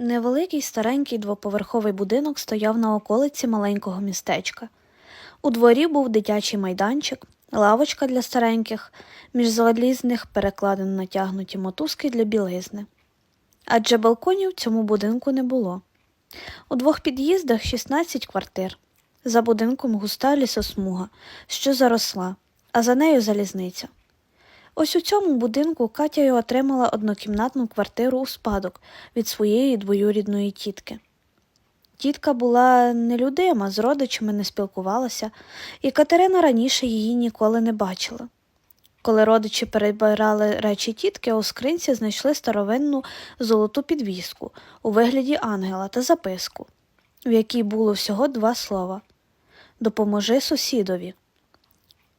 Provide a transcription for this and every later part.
Невеликий старенький двоповерховий будинок стояв на околиці маленького містечка. У дворі був дитячий майданчик, лавочка для стареньких, між залізних перекладин натягнуті мотузки для білизни. Адже балконів в цьому будинку не було. У двох під'їздах 16 квартир. За будинком густа лісосмуга, що заросла, а за нею залізниця. Ось у цьому будинку Катя й отримала однокімнатну квартиру у спадок від своєї двоюрідної тітки. Тітка була нелюдима, з родичами не спілкувалася, і Катерина раніше її ніколи не бачила. Коли родичі перебирали речі тітки, у скринці знайшли старовинну золоту підвіску у вигляді ангела та записку, в якій було всього два слова Допоможи сусідові.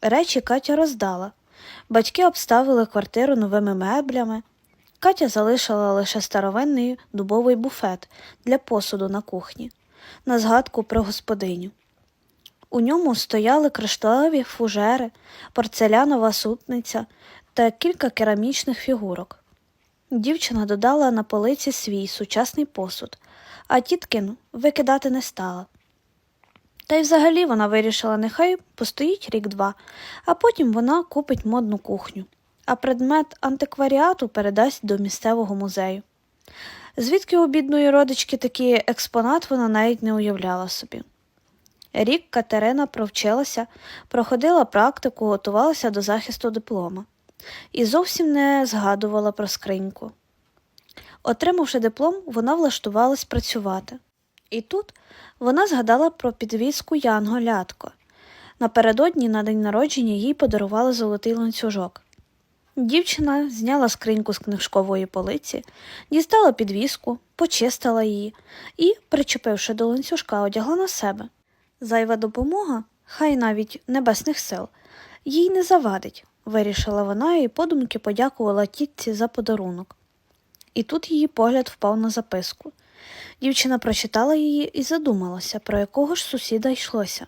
Речі Катя роздала. Батьки обставили квартиру новими меблями. Катя залишила лише старовинний дубовий буфет для посуду на кухні, на згадку про господиню. У ньому стояли кришталеві фужери, порцелянова супниця та кілька керамічних фігурок. Дівчина додала на полиці свій сучасний посуд, а тіткин викидати не стала. Та й взагалі вона вирішила, нехай постоїть рік-два, а потім вона купить модну кухню, а предмет антикваріату передасть до місцевого музею. Звідки у бідної родички такий експонат вона навіть не уявляла собі. Рік Катерина провчилася, проходила практику, готувалася до захисту диплома і зовсім не згадувала про скриньку. Отримавши диплом, вона влаштувалась працювати. І тут вона згадала про підвіску Янго Лятко. Напередодні на день народження їй подарували золотий ланцюжок. Дівчина зняла скриньку з книжкової полиці, дістала підвіску, почистила її і, причепивши до ланцюжка, одягла на себе. Зайва допомога, хай навіть небесних сил, їй не завадить, вирішила вона і подумки подякувала тітці за подарунок. І тут її погляд впав на записку. Дівчина прочитала її і задумалася, про якого ж сусіда йшлося.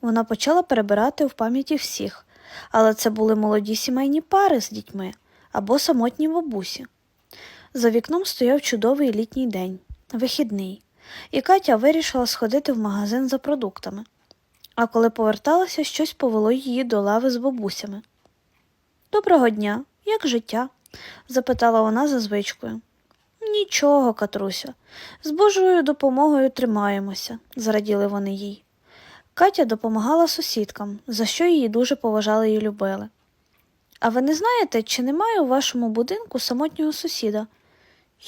Вона почала перебирати в пам'яті всіх, але це були молоді сімейні пари з дітьми або самотні бабусі. За вікном стояв чудовий літній день, вихідний, і Катя вирішила сходити в магазин за продуктами. А коли поверталася, щось повело її до лави з бабусями. Доброго дня, як життя? запитала вона за звичкою. Нічого, Катруся, з Божою допомогою тримаємося, зраділи вони їй. Катя допомагала сусідкам, за що її дуже поважали і любили. А ви не знаєте, чи немає у вашому будинку самотнього сусіда?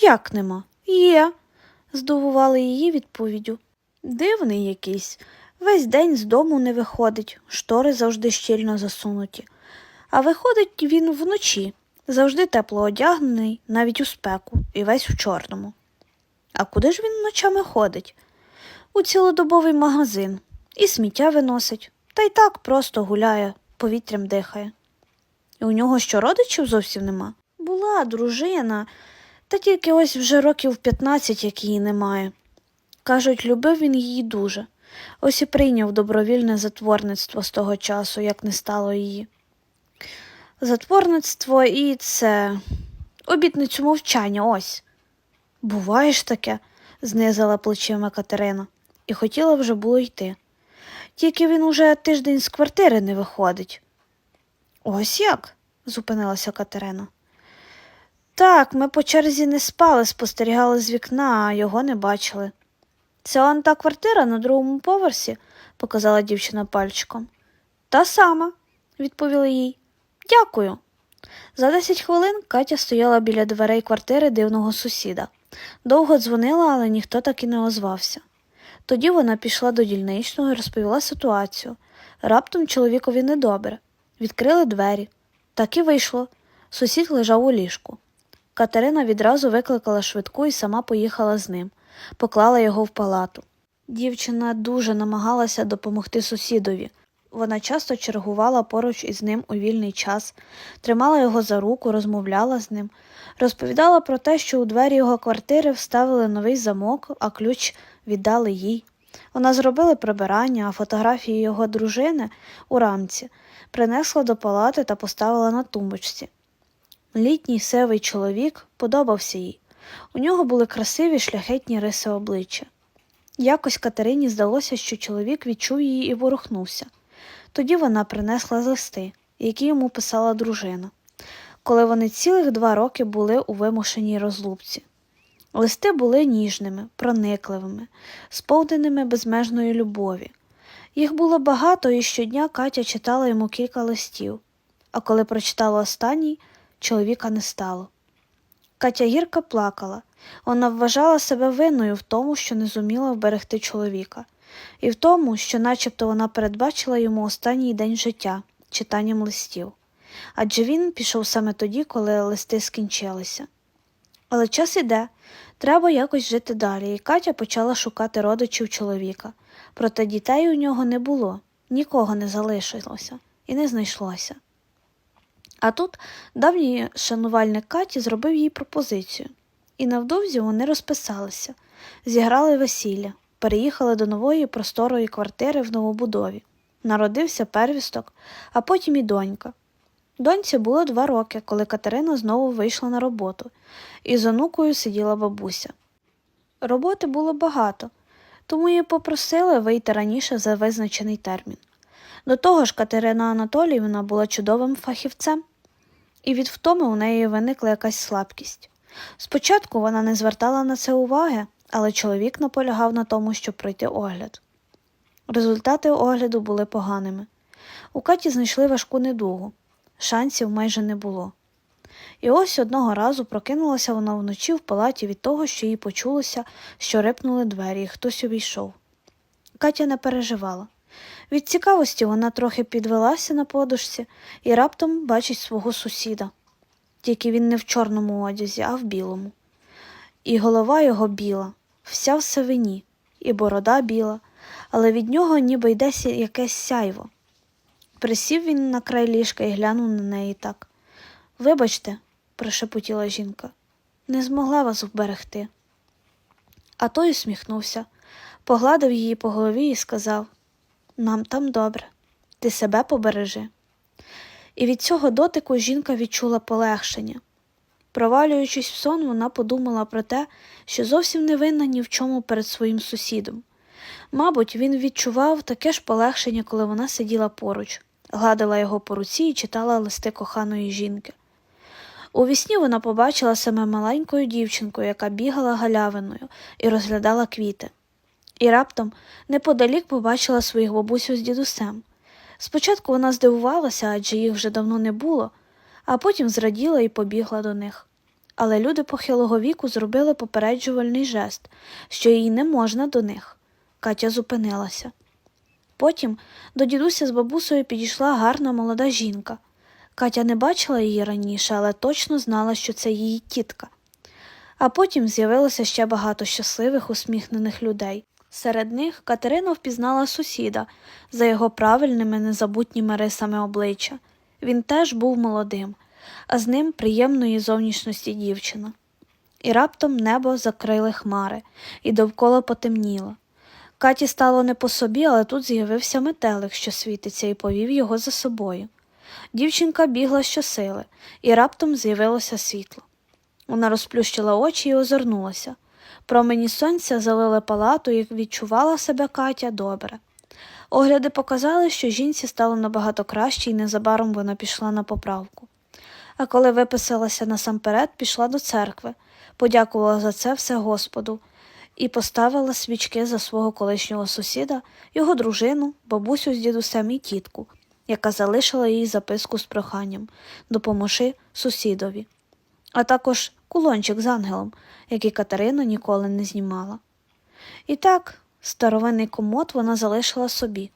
Як нема? Є, здивували її відповіддю. Дивний якийсь. Весь день з дому не виходить, штори завжди щільно засунуті. А виходить він вночі, завжди тепло одягнений, навіть у спеку, і весь в чорному. А куди ж він ночами ходить? У цілодобовий магазин, і сміття виносить, та й так просто гуляє, повітрям дихає. І у нього що родичів зовсім нема? Була дружина, та тільки ось вже років 15, як її немає. Кажуть, любив він її дуже. Ось і прийняв добровільне затворництво з того часу, як не стало її. Затворництво і це обітницю мовчання ось. Буває ж таке, знизила плечима Катерина, і хотіла вже було йти. Тільки він уже тиждень з квартири не виходить. Ось як? зупинилася Катерина. Так, ми по черзі не спали, спостерігали з вікна, а його не бачили. Це он та квартира на другому поверсі, показала дівчина пальчиком. Та сама, відповіли їй. Дякую. За десять хвилин Катя стояла біля дверей квартири дивного сусіда. Довго дзвонила, але ніхто так і не озвався. Тоді вона пішла до дільничного і розповіла ситуацію. Раптом чоловікові недобре. Відкрили двері. Так і вийшло. Сусід лежав у ліжку. Катерина відразу викликала швидку і сама поїхала з ним, поклала його в палату. Дівчина дуже намагалася допомогти сусідові. Вона часто чергувала поруч із ним у вільний час, тримала його за руку, розмовляла з ним, розповідала про те, що у двері його квартири вставили новий замок, а ключ віддали їй. Вона зробила прибирання, а фотографії його дружини у рамці принесла до палати та поставила на тумбочці. Літній сивий чоловік подобався їй. У нього були красиві шляхетні риси обличчя. Якось Катерині здалося, що чоловік відчув її і ворухнувся. Тоді вона принесла листи, які йому писала дружина, коли вони цілих два роки були у вимушеній розлупці. Листи були ніжними, проникливими, сповненими безмежної любові. Їх було багато, і щодня Катя читала йому кілька листів, а коли прочитала останній, чоловіка не стало. Катя гірко плакала. Вона вважала себе винною в тому, що не зуміла вберегти чоловіка, і в тому, що начебто вона передбачила йому останній день життя читанням листів. Адже він пішов саме тоді, коли листи скінчилися. Але час іде, треба якось жити далі, і Катя почала шукати родичів чоловіка. Проте дітей у нього не було, нікого не залишилося і не знайшлося. А тут давній шанувальник Каті зробив їй пропозицію, і невдовзі вони розписалися, зіграли весілля, переїхали до нової просторої квартири в новобудові. Народився первісток, а потім і донька. Доньці було два роки, коли Катерина знову вийшла на роботу, і з онукою сиділа бабуся. Роботи було багато, тому її попросили вийти раніше за визначений термін. До того ж, Катерина Анатоліївна була чудовим фахівцем, і від втоми у неї виникла якась слабкість. Спочатку вона не звертала на це уваги, але чоловік наполягав на тому, щоб пройти огляд. Результати огляду були поганими. У Каті знайшли важку недугу, шансів майже не було. І ось одного разу прокинулася вона вночі в палаті від того, що їй почулося, що рипнули двері, і хтось увійшов. Катя не переживала. Від цікавості вона трохи підвелася на подушці і раптом бачить свого сусіда. Тільки він не в чорному одязі, а в білому. І голова його біла, вся в сивині, і борода біла, але від нього ніби йде якесь сяйво. Присів він на край ліжка і глянув на неї так. Вибачте, прошепотіла жінка, не змогла вас вберегти. А той усміхнувся, погладив її по голові і сказав Нам там добре, ти себе побережи. І від цього дотику жінка відчула полегшення. Провалюючись в сон, вона подумала про те, що зовсім не винна ні в чому перед своїм сусідом. Мабуть, він відчував таке ж полегшення, коли вона сиділа поруч, гладила його по руці і читала листи коханої жінки. У вісні вона побачила себе маленькою дівчинкою, яка бігала галявиною і розглядала квіти. І раптом неподалік побачила своїх бабусю з дідусем. Спочатку вона здивувалася, адже їх вже давно не було, а потім зраділа і побігла до них. Але люди похилого віку зробили попереджувальний жест, що їй не можна до них. Катя зупинилася. Потім до дідуся з бабусею підійшла гарна молода жінка. Катя не бачила її раніше, але точно знала, що це її тітка. А потім з'явилося ще багато щасливих, усміхнених людей. Серед них Катерина впізнала сусіда за його правильними незабутніми рисами обличчя. Він теж був молодим, а з ним приємної зовнішності дівчина. І раптом небо закрили хмари, і довкола потемніло. Каті стало не по собі, але тут з'явився метелик, що світиться, і повів його за собою. Дівчинка бігла щосили, і раптом з'явилося світло. Вона розплющила очі і озирнулася. Промені сонця залили палату і відчувала себе Катя добре. Огляди показали, що жінці стало набагато краще, і незабаром вона пішла на поправку. А коли виписалася насамперед, пішла до церкви, подякувала за це все Господу і поставила свічки за свого колишнього сусіда, його дружину, бабусю з дідусем і тітку, яка залишила їй записку з проханням допоможи сусідові, а також кулончик з ангелом, який Катерина ніколи не знімала. І так, старовинний комод вона залишила собі,